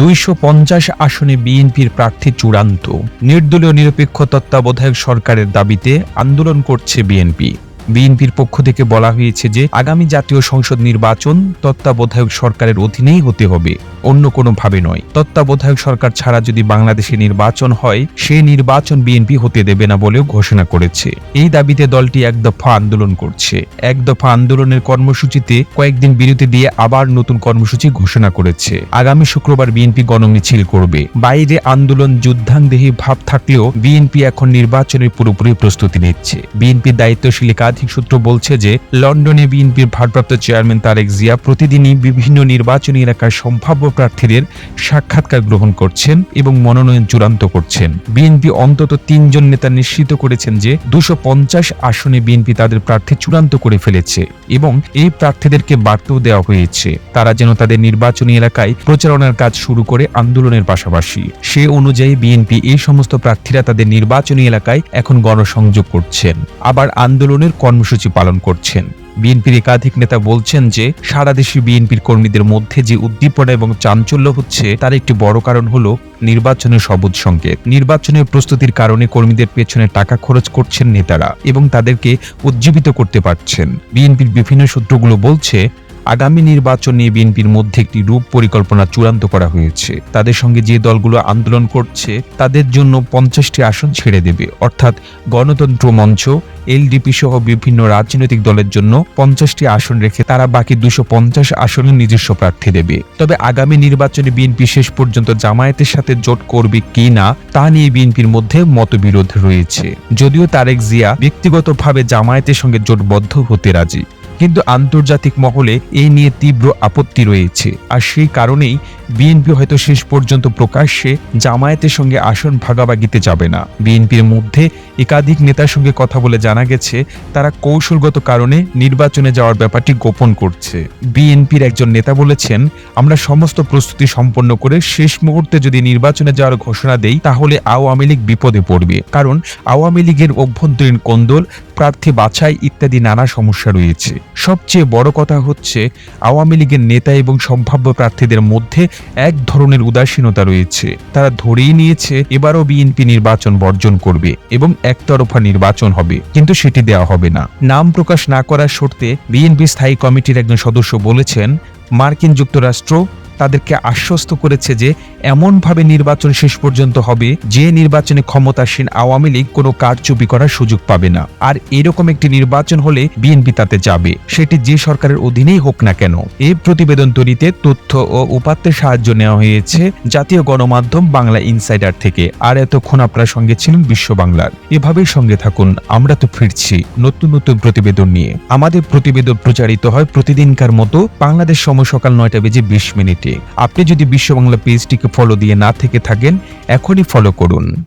দুইশো পঞ্চাশ আসনে বিএনপির প্রার্থী চূড়ান্ত। নির্দলীয় নিরপেক্ষ তত্ত্বাবধায়ক সরকারের দাবিতে আন্দোলন করছে বিএনপি। বিএনপির পক্ষ থেকে বলা হয়েছে যে আগামী জাতীয় সংসদ নির্বাচন তত্ত্বাবধায়ক সরকারের অধীনেই হতে হবে। অন্য কোনো ভাবে নয়। তত্ত্বাবধায়ক সরকার ছাড়া যদি বাংলাদেশে নির্বাচন হয়, সে নির্বাচন বিএনপি হতে দেবে না বলেও ঘোষণা করেছে। এই দাবিতে দলটি এক দফা আন্দোলন করছে। এক দফা আন্দোলনের কর্মসূচিতে কয়েকদিন বিরতি দিয়ে আবার নতুন কর্মসূচি ঘোষণা করেছে। আগামী শুক্রবার বিএনপি গণমিছিল করবে। বাইরে আন্দোলন যুদ্ধাংদেহী ভাব থাকলেও বিএনপি এখন নির্বাচনের পুরোপুরি প্রস্তুতি নিচ্ছে। বিএনপির দায়িত্বশীল একাধিক সূত্র বলছে যে, লন্ডনে বিএনপির ভারপ্রাপ্ত চেয়ারম্যান তারেক জিয়া প্রতিদিনই বিভিন্ন নির্বাচনী এলাকার সম্ভাব্য প্রার্থীদের সাক্ষাৎকার গ্রহণ করছেন এবং মনোনয়ন চূড়ান্ত করছেন। বিএনপি অন্তত তিনজন নেতা নিশ্চিত করেছেন যে, দুশো আসনে বিএনপি তাদের প্রার্থী চূড়ান্ত করে ফেলেছে এবং এই প্রার্থীদেরকে বার্তাও দেওয়া হয়েছে। তারা যেন তাদের নির্বাচনী এলাকায় প্রচারণার কাজ শুরু করে আন্দোলনের পাশাপাশি। সে অনুযায়ী বিএনপি এই সমস্ত প্রার্থীরা তাদের নির্বাচনী এলাকায় এখন গণসংযোগ করছেন। আবার আন্দোলনের কর্মসূচি পালন করছেন। বিএনপির একাধিক নেতা বলছেন যে, সারা দেশে বিএনপির কর্মীদের মধ্যে যে উদ্দীপনা এবং চাঞ্চল্য হচ্ছে, তার একটি বড় কারণ হল নির্বাচনের সবুজ সংকেত। নির্বাচনের প্রস্তুতির কারণে কর্মীদের পেছনে টাকা খরচ করছেন নেতারা এবং তাদেরকে উজ্জীবিত করতে পারছেন। বিএনপির বিভিন্ন সূত্রগুলো বলছে আগামী নির্বাচন নিয়ে বিএনপির মধ্যে একটি রূপ পরিকল্পনা চূড়ান্ত করা হয়েছে। তাদের সঙ্গে যে দলগুলো আন্দোলন করছে, তাদের জন্য পঞ্চাশটি আসন ছেড়ে দেবে। অর্থাৎ গণতন্ত্র মঞ্চ, এলডিপি সহ বিভিন্ন রাজনৈতিক দলের জন্য পঞ্চাশটি আসন রেখে তারা বাকি দুশো পঞ্চাশ আসনে নিজস্ব প্রার্থী দেবে। তবে আগামী নির্বাচনে বিএনপি শেষ পর্যন্ত জামায়াতের সাথে জোট করবে কি না, তা নিয়ে বিএনপির মধ্যে মতবিরোধ রয়েছে। যদিও তারেক জিয়া ব্যক্তিগতভাবে জামায়াতের সঙ্গে জোটবদ্ধ হতে রাজি কিন্তু আন্তর্জাতিক মহলে এই নিয়ে তীব্র আপত্তি রয়েছে। আর সেই কারণেই বিএনপি হয়তো শেষ পর্যন্ত প্রকাশ্যে জামায়াতের সঙ্গে আসন ভাগাভাগিতে যাবে না। বিএনপির মধ্যে একাধিক নেতার সঙ্গে কথা বলে জানা গেছে, তারা কৌশলগত কারণে নির্বাচনে যাওয়ার ব্যাপারটি গোপন করছে। বিএনপির একজন নেতা বলেছেন, আমরা সমস্ত প্রস্তুতি সম্পন্ন করে শেষ মুহূর্তে যদি নির্বাচনে যাওয়ার ঘোষণা দেই, তাহলে আওয়ামী লীগ বিপদে পড়বে। কারণ আওয়ামী লীগের অভ্যন্তরীণ কোন্দল, প্রার্থী বাছাই ইত্যাদি নানা সমস্যা রয়েছে। সবচেয়ে বড় কথা হচ্ছে, আওয়ামী লীগের নেতা এবং সম্ভাব্য প্রার্থীদের মধ্যে এক ধরনের উদাসীনতা রয়েছে। তারা ধরেই নিয়েছে, এবারও বিএনপি নির্বাচন বর্জন করবে এবং একতরফা নির্বাচন হবে, কিন্তু সেটি দেওয়া হবে না। নাম প্রকাশ না করার শর্তে বিএনপি স্থায়ী কমিটির একজন সদস্য বলেছেন, মার্কিন যুক্তরাষ্ট্র তাদেরকে আশ্বস্ত করেছে যে এমনভাবে নির্বাচন শেষ পর্যন্ত হবে, যে নির্বাচনে ক্ষমতাসীন আওয়ামী লীগ কোনো কারচুপি করার সুযোগ পাবে না। আর এরকম একটি নির্বাচন হলে বিএনপি তাতে যাবে। সেটি যে সরকারের অধীনেই হোক না কেন। এই প্রতিবেদন তৈরিতে তথ্য ও উপাত্তের সাহায্য নেওয়া হয়েছে জাতীয় গণমাধ্যম বাংলা ইনসাইডার থেকে। আর এতক্ষণ আপনার সঙ্গে ছিলেন বিশ্ব বাংলার। এভাবেই সঙ্গে থাকুন, আমরা তো ফিরছি নতুন নতুন প্রতিবেদন নিয়ে। আমাদের প্রতিবেদন প্রচারিত হয় প্রতিদিনকার মতো বাংলাদেশ সময় সকাল নয়টা বেজে বিশ মিনিটে। আপনি যদি বিশ্ব বাংলা পেজটিকে ফলো দিয়ে না থেকে থাকেন এখনই ফলো করুন।